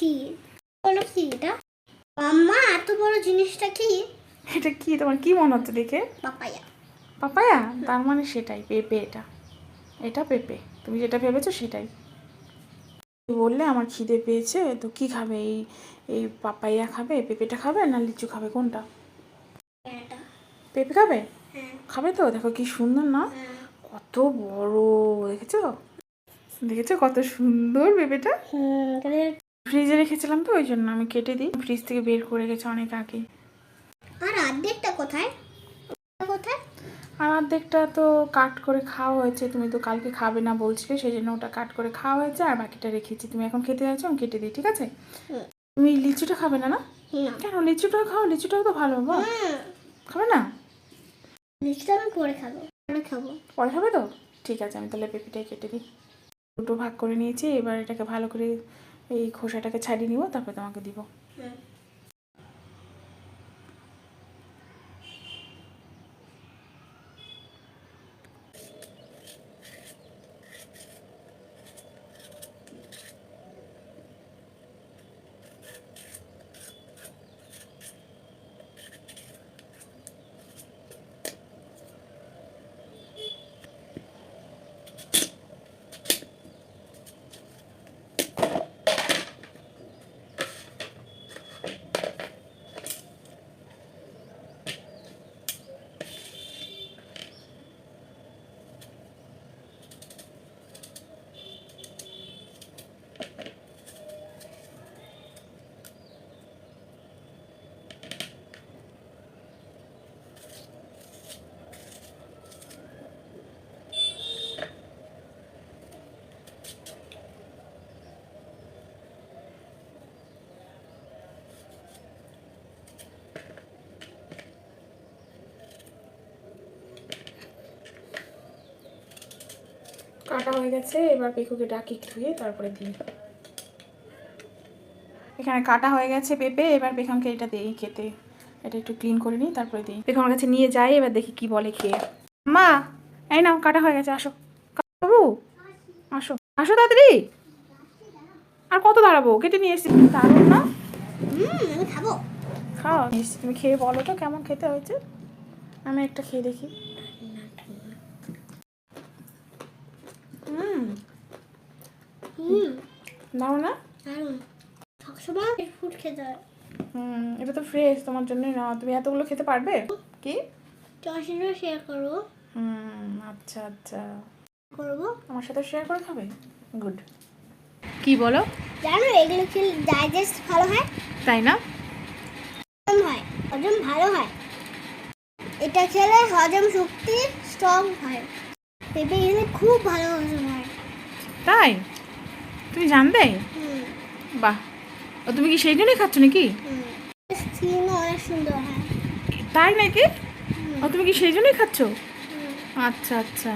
কি বলো কি এটা আম্মা এত বড় জিনিসটা কি? এটা কি? তোমার কি মনে হচ্ছে দেখে? পাপায়া। পাপায়া? তার মানে সেটাই পেঁপে এটা। এটা পেঁপে। তুমি যেটা ভেবেছো সেটাই। তুমি বললে আমার খিদে পেয়েছে তো কি খাবে? এই এই পাপাইয়া খাবে পেঁপেটা খাবে না লিচু খাবে? কোনটা? এটা পেঁপে খাবে? হ্যাঁ। খাবে তো? দেখো কি সুন্দর না? হ্যাঁ। কত বড় দেখেছ? দেখেছ কত সুন্দর পেঁপেটা? ফ্রিজে রেখেছিলাম তো ওই জন্য আমি কেটে দিই। ফ্রিজ থেকে বের করে গেছে অনেক আগে। আর অর্ধেকটা কোথায়? কোথায়? আর অর্ধেকটা তো কাট করে খাওয়া হয়েছে। তুমি তো কালকে খাবে না বলছিলে সেই জন্য ওটা কাট করে খাওয়া হয়েছে। আর বাকিটা রেখেছি। তুমি এখন খেতে যাচ্ছ আমি কেটে দিই ঠিক আছে? তুমি লিচুটা খাবে না না? কেন? লিচুটাও খাও লিচুটাও তো ভালো বাবা খাবে না? লিচুটা আমি পরে খাব পরে খাব। পরে খাবে তো? ঠিক আছে আমি তাহলে পেঁপেটাই কেটে দিই। দুটো ভাগ করে নিয়েছি এবার এটাকে ভালো করে এই খোসাটাকে ছাড়িয়ে নিব তারপরে তোমাকে দিব। কাটা হয়ে গেছে এবার পেঁকুকে ডাকি ধুয়ে তারপরে দিই। এখানে কাটা হয়ে গেছে পেঁপে এবার পেখমকে এটা দিই খেতে। এটা একটু ক্লিন করে নিই তারপরে দিই। পেখমের কাছে নিয়ে যাই এবার দেখি কি বলে খেয়ে। মা এই নাও কাটা হয়ে গেছে আসো। বাবু আসো। আসো তাড়াতাড়ি। আর কত দাঁড়াবো? কেটে নিয়ে এসেছি। দারুণ না? হুম আমি খাব। খাও। তুমি খেয়ে বলো তো কেমন খেতে হয়েছে? আমি একটা খেয়ে দেখি। হুম। হুম দাও না? সবসময় ফুড খেতে হয়। হুম এটা তো ফ্রেশ তোমার জন্যই না। তুমি এতগুলো খেতে পারবে? কি? চশিরও শেয়ার করব হুম আচ্ছা আচ্ছা। করব। আমার সাথে শেয়ার করে খাবে? গুড কি বলো? জানো এগুলো খেলে ডাইজেস্ট ভালো হয়? তাই না? হজম হয়। হজম ভালো হয়। এটা খেলে হজম শক্তি স্ট্রং হয়। পেঁপে খেলে খুব ভালো হয় তাই? তুমি জানবে? বাহ। ও তুমি কি সেই জন্যই খাচ্ছ নাকি? অনেক সুন্দর হয়। তাই নাকি? ও তুমি কি সেই জন্যই খাচ্ছ আচ্ছা আচ্ছা।